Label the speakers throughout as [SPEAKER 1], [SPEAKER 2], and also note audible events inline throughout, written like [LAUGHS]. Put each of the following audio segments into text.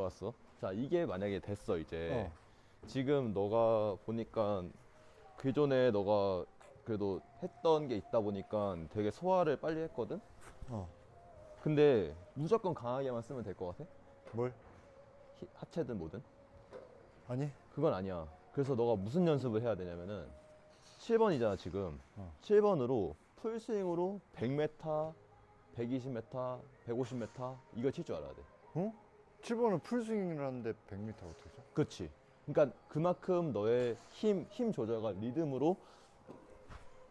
[SPEAKER 1] 좋았어. 자, 이게 만약에 됐어, 이제.
[SPEAKER 2] 어.
[SPEAKER 1] 지금 너가 보니까 그전에 너가 그래도 했던 게 있다 보니까 되게 소화를 빨리 했거든?
[SPEAKER 2] 어.
[SPEAKER 1] 근데 무조건 강하게만 쓰면 될 것 같아?
[SPEAKER 2] 뭘?
[SPEAKER 1] 히- 하체든 뭐든?
[SPEAKER 2] 아니?
[SPEAKER 1] 그건 아니야. 그래서 너가 무슨 연습을 해야 되냐면은 7번이잖아, 지금.
[SPEAKER 2] 어.
[SPEAKER 1] 7번으로 풀스윙으로 100m, 120m, 150m 이거 칠줄 알아야 돼.
[SPEAKER 2] 어? 7번은 풀스윙을 하는데 100m 어떻게 쳐?
[SPEAKER 1] 그렇지. 그러니까 그만큼 너의 힘, 힘 조절과 리듬으로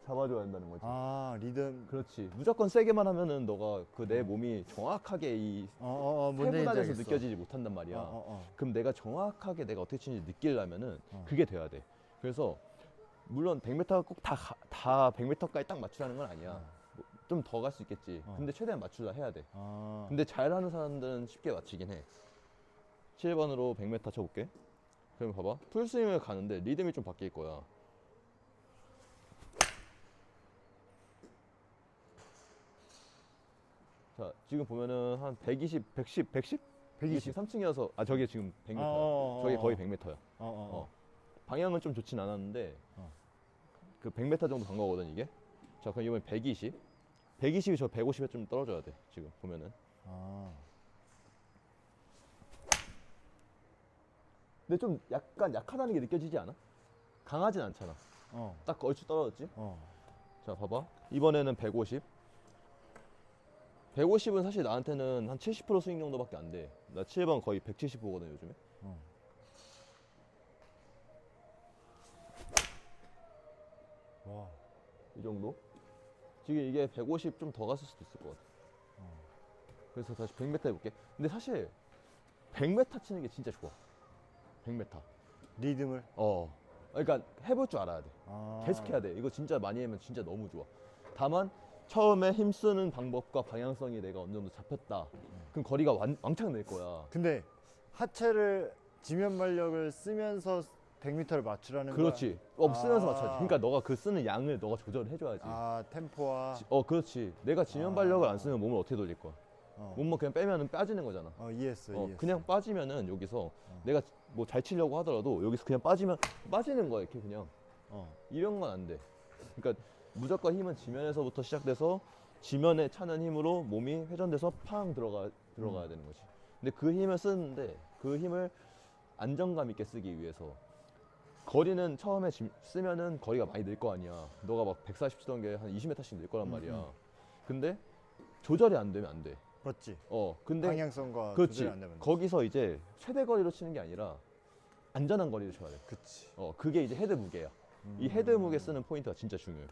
[SPEAKER 1] 잡아줘야 한다는 거지.
[SPEAKER 2] 아 리듬
[SPEAKER 1] 그렇지. 무조건 세게만 하면은 너가 그 내 몸이 정확하게 이
[SPEAKER 2] 어 어 어 뭔지
[SPEAKER 1] 세분화돼서
[SPEAKER 2] 알겠어.
[SPEAKER 1] 느껴지지 못한단 말이야.
[SPEAKER 2] 어, 어, 어.
[SPEAKER 1] 그럼 내가 정확하게 내가 어떻게 치는지 느끼려면은
[SPEAKER 2] 어.
[SPEAKER 1] 그게 돼야 돼. 그래서 물론 100m가 꼭 다 다 100m까지 딱 맞추라는 건 아니야.
[SPEAKER 2] 어.
[SPEAKER 1] 좀더 갈 수 있겠지.
[SPEAKER 2] 어.
[SPEAKER 1] 근데 최대한 맞추려 해야 돼.
[SPEAKER 2] 아.
[SPEAKER 1] 근데 잘하는 사람들은 쉽게 맞추긴 해. 7번으로 100m 쳐볼게. 그럼 봐봐. 풀스윙을 가는데 리듬이 좀 바뀔 거야. 자, 지금 보면은 한 120, 110, 110?
[SPEAKER 2] 120.
[SPEAKER 1] 3층이어서 아 저게 지금 100m야.
[SPEAKER 2] 아, 어, 어,
[SPEAKER 1] 저게
[SPEAKER 2] 어.
[SPEAKER 1] 거의 100m야.
[SPEAKER 2] 어, 어, 어.
[SPEAKER 1] 방향은 좀 좋진 않았는데
[SPEAKER 2] 어.
[SPEAKER 1] 그 100m 정도 간 거거든 이게. 자, 그럼 이번에 120. 120이 저 150에 좀 떨어져야 돼. 지금 보면은.
[SPEAKER 2] 아.
[SPEAKER 1] 근데 좀 약간 약하다는 게 느껴지지 않아? 강하진 않잖아.
[SPEAKER 2] 어.
[SPEAKER 1] 딱 얼추 떨어졌지?
[SPEAKER 2] 어.
[SPEAKER 1] 자, 봐봐. 이번에는 150. 150은 사실 나한테는 한 70% 스윙 정도밖에 안 돼. 나 7번 거의 170 보거든, 요즘에.
[SPEAKER 2] 어. 와.
[SPEAKER 1] 이 정도? 지금 이게 150 좀 더 갔을 수도 있을 것 같아.
[SPEAKER 2] 어.
[SPEAKER 1] 그래서 다시 100m 해볼게. 근데 사실 100m 치는 게 진짜 좋아. 100m.
[SPEAKER 2] 리듬을.
[SPEAKER 1] 어. 그러니까 해볼 줄 알아야 돼.
[SPEAKER 2] 아.
[SPEAKER 1] 계속 해야 돼. 이거 진짜 많이 하면 진짜 너무 좋아. 다만 처음에 힘 쓰는 방법과 방향성이 내가 어느 정도 잡혔다. 그럼 거리가 완, 왕창 낼 거야.
[SPEAKER 2] 근데 하체를 지면 발력을 쓰면서 100m를 맞추라는
[SPEAKER 1] 그렇지.
[SPEAKER 2] 거야?
[SPEAKER 1] 어, 쓰면서
[SPEAKER 2] 아.
[SPEAKER 1] 맞춰야지. 그러니까 너가 그 쓰는 양을 너가 조절을 해줘야지.
[SPEAKER 2] 아 템포와
[SPEAKER 1] 지- 어, 그렇지. 내가 지면
[SPEAKER 2] 아.
[SPEAKER 1] 발력을 안 쓰면 몸을 어떻게 돌릴 거야?
[SPEAKER 2] 어,
[SPEAKER 1] 몸만 그냥 빼면은 빠지는 거잖아.
[SPEAKER 2] 어 이해했어
[SPEAKER 1] 어,
[SPEAKER 2] 이해했어
[SPEAKER 1] 그냥 빠지면은 여기서 내가 뭐 잘 치려고 하더라도 여기서 그냥 빠지면 빠지는 거야 이렇게 그냥
[SPEAKER 2] 어.
[SPEAKER 1] 이런 건 안 돼. 그러니까 무조건 힘은 지면에서부터 시작돼서 지면에 차는 힘으로 몸이 회전돼서 팡 들어가 들어가야 되는 거지. 근데 그 힘을 쓰는데 그 힘을 안정감 있게 쓰기 위해서 거리는 처음에 지- 쓰면은 거리가 많이 늘 거 아니야. 너가 막 140 치던 게 한 20m씩 늘 거란 말이야.
[SPEAKER 2] 음.
[SPEAKER 1] 근데 조절이 안 되면 안 돼.
[SPEAKER 2] 맞지
[SPEAKER 1] 어, 근데
[SPEAKER 2] 방향성과
[SPEAKER 1] 그렇지.
[SPEAKER 2] 조절이 안 되면
[SPEAKER 1] 거기서 이제 최대 거리로 치는 게 아니라 안전한 거리로 쳐야 돼.
[SPEAKER 2] 그치
[SPEAKER 1] 어, 그게 이제 헤드 무게야. 이
[SPEAKER 2] 음.
[SPEAKER 1] 헤드 무게 쓰는 포인트가 진짜 중요해.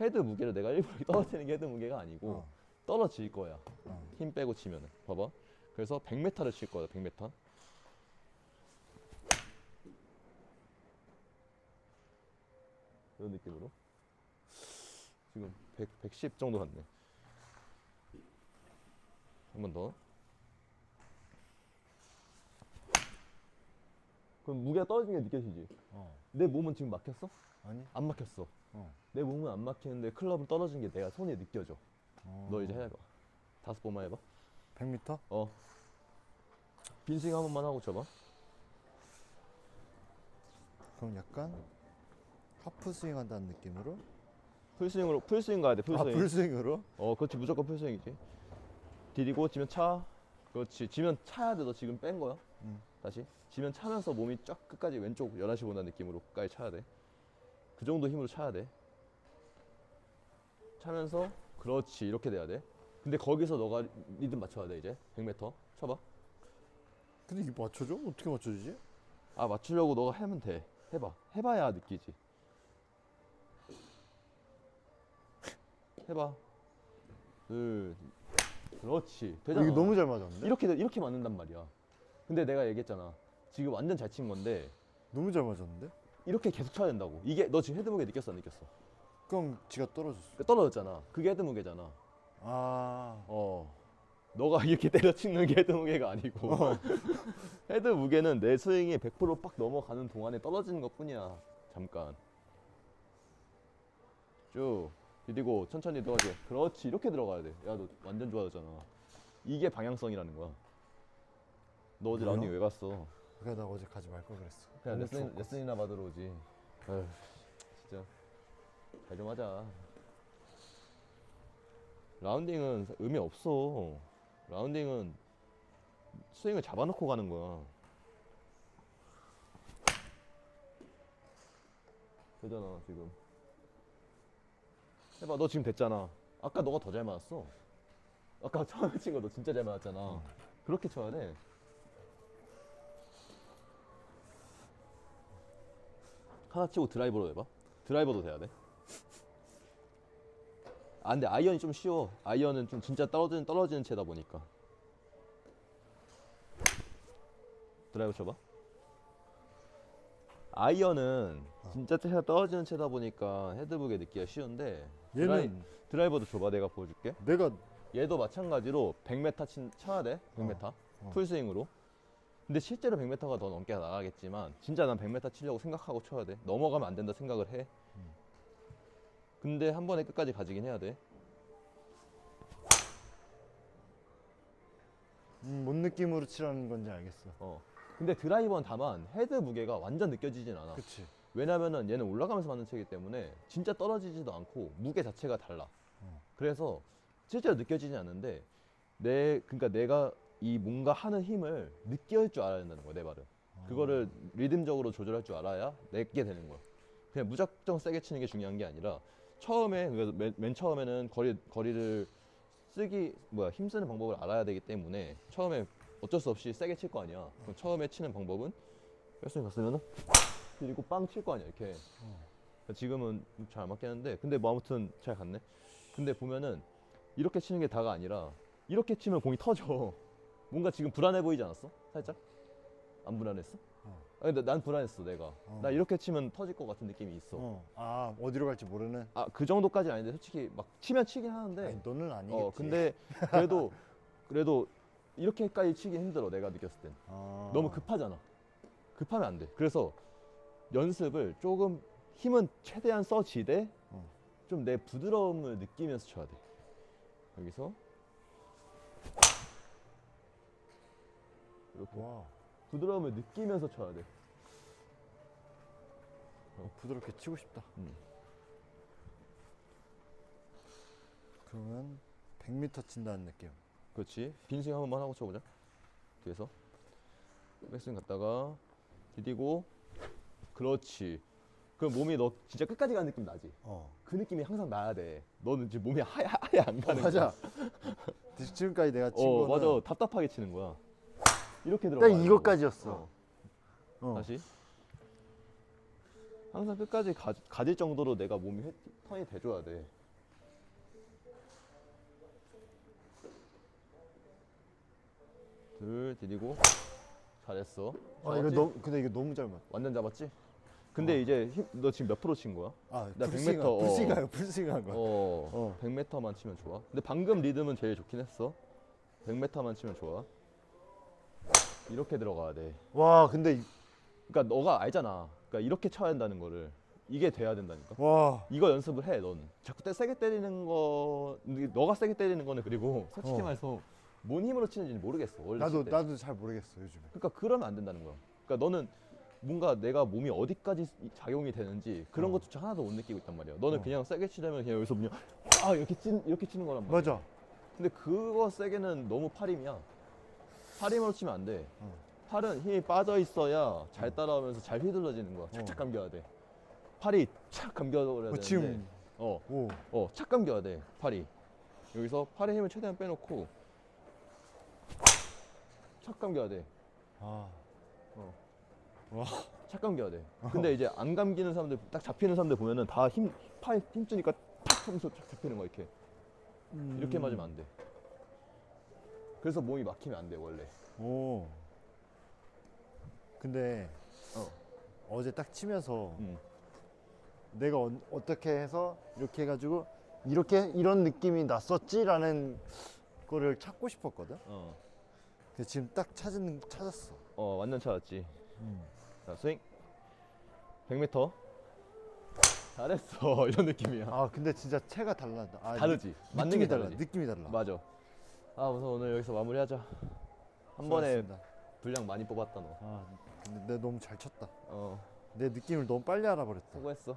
[SPEAKER 1] 헤드 무게를 내가 일부러 [LAUGHS] 떨어뜨리는 게 헤드 무게가 아니고
[SPEAKER 2] 어.
[SPEAKER 1] 떨어질 거야.
[SPEAKER 2] 어.
[SPEAKER 1] 힘 빼고 치면은. 봐봐. 그래서 100m를 칠 거야. 100m. 이런 느낌으로. 지금 100, 110 정도 갔네. 한 번 더. 그럼 무게가 떨어지는 게 느껴지지?
[SPEAKER 2] 어.
[SPEAKER 1] 내 몸은 지금 막혔어?
[SPEAKER 2] 아니
[SPEAKER 1] 안 막혔어.
[SPEAKER 2] 어.
[SPEAKER 1] 내 몸은 안 막히는데 클럽은 떨어진 게 내가 손에 느껴져.
[SPEAKER 2] 어.
[SPEAKER 1] 너 이제 해봐. 다섯 번만 해봐.
[SPEAKER 2] 100m?
[SPEAKER 1] 어. 빈스윙 한 번만 하고 쳐봐.
[SPEAKER 2] 그럼 약간 하프 스윙 한다는 느낌으로
[SPEAKER 1] 풀스윙으로 풀스윙 가야 돼.
[SPEAKER 2] 아
[SPEAKER 1] 풀스윙.
[SPEAKER 2] 풀스윙으로?
[SPEAKER 1] 어, 그렇지. 무조건 풀스윙이지. 디디고 지면 차. 그렇지. 지면 차야 돼. 너 지금 뺀 거야.
[SPEAKER 2] 응.
[SPEAKER 1] 다시. 지면 차면서 몸이 쫙 끝까지 왼쪽 11시 본다는 느낌으로 끝까지 차야 돼. 그 정도 힘으로 차야 돼. 차면서 그렇지. 이렇게 돼야 돼. 근데 거기서 너가 리듬 맞춰야 돼, 이제. 100m. 쳐봐.
[SPEAKER 2] 근데 이게 맞춰져? 어떻게 맞춰지지?
[SPEAKER 1] 아 맞추려고 너가 하면 돼 해봐 해봐야 느끼지 해봐. 둘 그렇지.
[SPEAKER 2] 어,
[SPEAKER 1] 되잖아.
[SPEAKER 2] 이게 너무 잘 맞았는데?
[SPEAKER 1] 이렇게 이렇게 맞는단 말이야. 근데 내가 얘기했잖아. 지금 완전 잘 친 건데
[SPEAKER 2] 너무 잘 맞았는데?
[SPEAKER 1] 이렇게 계속 쳐야 된다고. 이게 너 지금 헤드 무게 느꼈어 안 느꼈어?
[SPEAKER 2] 그럼 지가 떨어졌어.
[SPEAKER 1] 그러니까 떨어졌잖아. 그게 헤드 무게잖아.
[SPEAKER 2] 아.
[SPEAKER 1] 어. 너가 이렇게 때려치는 게 헤드 무게가 아니고. [LAUGHS] 헤드 무게는 내 스윙이 100%빡 넘어가는 동안에 떨어지는 것 뿐이야. 잠깐. 쭉 디디고 천천히 들어가지 그렇지 이렇게 들어가야 돼야 너 완전 좋아졌잖아 이게 방향성이라는 거야 너 어제? 라운딩 왜 갔어?
[SPEAKER 2] 그래 나 어제 가지 말 걸 그랬어.
[SPEAKER 1] 그냥 레슨. 레슨이나 받으러 오지. 아휴, 진짜 잘 좀 하자. 라운딩은 의미 없어. 라운딩은 스윙을 잡아놓고 가는 거야. 되잖아 지금. 해봐, 너 지금 됐잖아. 아까 너가 더 잘 맞았어. 아까 [LAUGHS] 처음에 친 거 너 진짜 잘 맞았잖아. 그렇게 쳐야 돼. 하나 치고 드라이버로 해봐. 드라이버도 돼야 돼. 아 근데 아이언이 좀 쉬워. 아이언은 좀 진짜 떨어지는 떨어지는 채다 보니까. 드라이버 쳐봐. 아이언은 진짜 채가 떨어지는 채다 보니까 헤드북에 넣기가 쉬운데
[SPEAKER 2] 얘는
[SPEAKER 1] 드라이 버도 줘봐 내가 보여줄게.
[SPEAKER 2] 내가
[SPEAKER 1] 얘도 마찬가지로 100m 친, 쳐야 돼. 100m.
[SPEAKER 2] 어.
[SPEAKER 1] 풀스윙으로. 근데 실제로 100m가 더 넘게 나가겠지만 진짜 난 100m 치려고 생각하고 쳐야 돼. 넘어가면 안 된다 생각을 해.
[SPEAKER 2] 음.
[SPEAKER 1] 근데 한 번에 끝까지 가지긴 해야 돼.
[SPEAKER 2] 음, 뭔 느낌으로 치라는 건지 알겠어.
[SPEAKER 1] 어. 근데 드라이버는 다만 헤드 무게가 완전 느껴지진 않아.
[SPEAKER 2] 그치.
[SPEAKER 1] 왜냐면은 얘는 올라가면서 맞는 채이기 때문에 진짜 떨어지지도 않고 무게 자체가 달라.
[SPEAKER 2] 어.
[SPEAKER 1] 그래서 실제로 느껴지진 않는데 내 그러니까 내가 이 뭔가 하는 힘을 느낄 줄 알아야 된다는 거야 내 말은. 그거를 리듬적으로 조절할 줄 알아야 내게 되는 거야. 그냥 무작정 세게 치는 게 중요한 게 아니라 처음에 그래서 맨, 맨 처음에는 거리 거리를 쓰기 뭐야 힘 쓰는 방법을 알아야 되기 때문에 처음에 어쩔 수 없이 세게 칠 거 아니야. 그럼 처음에 치는 방법은 뺄손이 갔으면은 그리고 빵 칠 거 아니야 이렇게. 그러니까 지금은 잘 안 맞겠는데 근데 뭐 아무튼 잘 갔네. 근데 보면은 이렇게 치는 게 다가 아니라 이렇게 치면 공이 터져. [LAUGHS] 뭔가 지금 불안해 보이지 않았어? 살짝? 안 불안했어?
[SPEAKER 2] 어.
[SPEAKER 1] 아니, 근데 난 불안했어 내가.
[SPEAKER 2] 어.
[SPEAKER 1] 나 이렇게 치면 터질 것 같은 느낌이 있어.
[SPEAKER 2] 어. 아 어디로 갈지 모르는.
[SPEAKER 1] 아 그 정도까지는 아닌데 솔직히 막 치면 치긴 하는데.
[SPEAKER 2] 아니, 너는 아니겠지.
[SPEAKER 1] 어 근데 그래도 그래도 이렇게까지 치기 힘들어 내가 느꼈을 땐.
[SPEAKER 2] 아.
[SPEAKER 1] 너무 급하잖아. 급하면 안 돼. 그래서 연습을 조금 힘은 최대한 써지되
[SPEAKER 2] 어.
[SPEAKER 1] 좀내 부드러움을 느끼면서 쳐야 돼. 여기서 이렇게
[SPEAKER 2] 와
[SPEAKER 1] 부드러움을 느끼면서 쳐야 돼.
[SPEAKER 2] 어, 부드럽게 치고 싶다.
[SPEAKER 1] 음.
[SPEAKER 2] 그러면 100m 친다는 느낌.
[SPEAKER 1] 그렇지. 빈스윙 한 번만 하고 쳐보자. 뒤에서 백스윙 갔다가 디디고 그렇지. 그럼 몸이 너 진짜 끝까지 가는 느낌 나지.
[SPEAKER 2] 어.
[SPEAKER 1] 그 느낌이 항상 나야 돼. 너는 지금 몸이 하얘, 하얘 안 가는 거야. [LAUGHS]
[SPEAKER 2] 맞아. 지금까지 내가 친
[SPEAKER 1] 어
[SPEAKER 2] 거는
[SPEAKER 1] 맞아 답답하게 치는 거야 이렇게 들어가
[SPEAKER 2] 딱 이것까지였어. 어.
[SPEAKER 1] 다시 항상 끝까지 가, 가질 정도로 내가 몸이 회, 턴이 돼줘야 돼 둘 디디고 잘했어
[SPEAKER 2] 아 이거
[SPEAKER 1] 잡았지?
[SPEAKER 2] 너무 근데 이거 너무 잘 맞.
[SPEAKER 1] 완전 잡았지? 근데
[SPEAKER 2] 어.
[SPEAKER 1] 이제 힘, 너 지금 몇 프로 친 거야? 아나
[SPEAKER 2] 풀스윙
[SPEAKER 1] 100m, 어.
[SPEAKER 2] 풀스윙한 풀스윙한 거야.
[SPEAKER 1] 어,
[SPEAKER 2] 어.
[SPEAKER 1] 100m만 치면 좋아 근데 방금 리듬은 제일 좋긴 했어 100m만 치면 좋아 이렇게 들어가야 돼
[SPEAKER 2] 와 근데 이-
[SPEAKER 1] 그러니까 너가 알잖아. 그러니까 이렇게 쳐야 된다는 거를 이게 돼야 된다니까.
[SPEAKER 2] 와
[SPEAKER 1] 이거 연습을 해. 넌 자꾸 때 세게 때리는 거, 너가 세게 때리는 거는 그리고 [LAUGHS] 솔직히
[SPEAKER 2] 어.
[SPEAKER 1] 말해서 뭔 힘으로 치는지는 모르겠어. 원래
[SPEAKER 2] 나도
[SPEAKER 1] 때.
[SPEAKER 2] 나도 잘 모르겠어 요즘에.
[SPEAKER 1] 그러니까 그러면 안 된다는 거야. 그러니까 너는 뭔가 내가 몸이 어디까지 이- 작용이 되는지 그런
[SPEAKER 2] 어.
[SPEAKER 1] 것조차 하나도 못 느끼고 있단 말이야. 너는
[SPEAKER 2] 어.
[SPEAKER 1] 그냥 세게 치려면 그냥 여기서 그냥 아 이렇게 치 이렇게 치는 거란 말이야.
[SPEAKER 2] 맞아.
[SPEAKER 1] 근데 그거 세게는 너무 팔힘이야. 팔힘으로 치면 안 돼.
[SPEAKER 2] 어.
[SPEAKER 1] 팔은 힘이 빠져 있어야 잘 따라오면서 잘 휘둘러지는 거야. 착착
[SPEAKER 2] 어.
[SPEAKER 1] 감겨야 돼. 팔이 착 감겨버려야
[SPEAKER 2] 어. 지금
[SPEAKER 1] 어,
[SPEAKER 2] 오
[SPEAKER 1] 어, 착 감겨야 돼. 팔이. 여기서 팔의 힘을 최대한 빼놓고 착 감겨야 돼.
[SPEAKER 2] 아.
[SPEAKER 1] 어.
[SPEAKER 2] 와.
[SPEAKER 1] 착 감겨야 돼. 근데 이제 안 감기는 사람들, 딱 잡히는 사람들 보면은 다 힘, 팔 힘주니까 탁 하면서 착 잡히는 거야 이렇게. 이렇게
[SPEAKER 2] 음.
[SPEAKER 1] 맞으면 안 돼. 그래서 몸이 막히면 안 돼 원래.
[SPEAKER 2] 오. 근데
[SPEAKER 1] 어.
[SPEAKER 2] 어제 딱 치면서
[SPEAKER 1] 음.
[SPEAKER 2] 내가 어, 어떻게 해서 이렇게 해가지고 이렇게 이런 느낌이 났었지라는 거를 찾고 싶었거든.
[SPEAKER 1] 어.
[SPEAKER 2] 근데 지금 딱 찾은 찾았어.
[SPEAKER 1] 어, 완전 찾았지. 자, 스윙. 100m. 잘했어. [LAUGHS] 이런 느낌이야.
[SPEAKER 2] 아 근데 진짜 채가 달라. 아,
[SPEAKER 1] 다르지.
[SPEAKER 2] 느,
[SPEAKER 1] 맞는
[SPEAKER 2] 느낌이
[SPEAKER 1] 게
[SPEAKER 2] 달라.
[SPEAKER 1] 다르지.
[SPEAKER 2] 느낌이 달라.
[SPEAKER 1] 맞아. 아, 우선 오늘 여기서 마무리하자. 한 번에
[SPEAKER 2] 수고하셨습니다.
[SPEAKER 1] 분량 많이 뽑았다 너.
[SPEAKER 2] 아 근데 내가 너무 잘 쳤다
[SPEAKER 1] 어
[SPEAKER 2] 내 느낌을 너무 빨리 알아버렸다
[SPEAKER 1] 수고했어.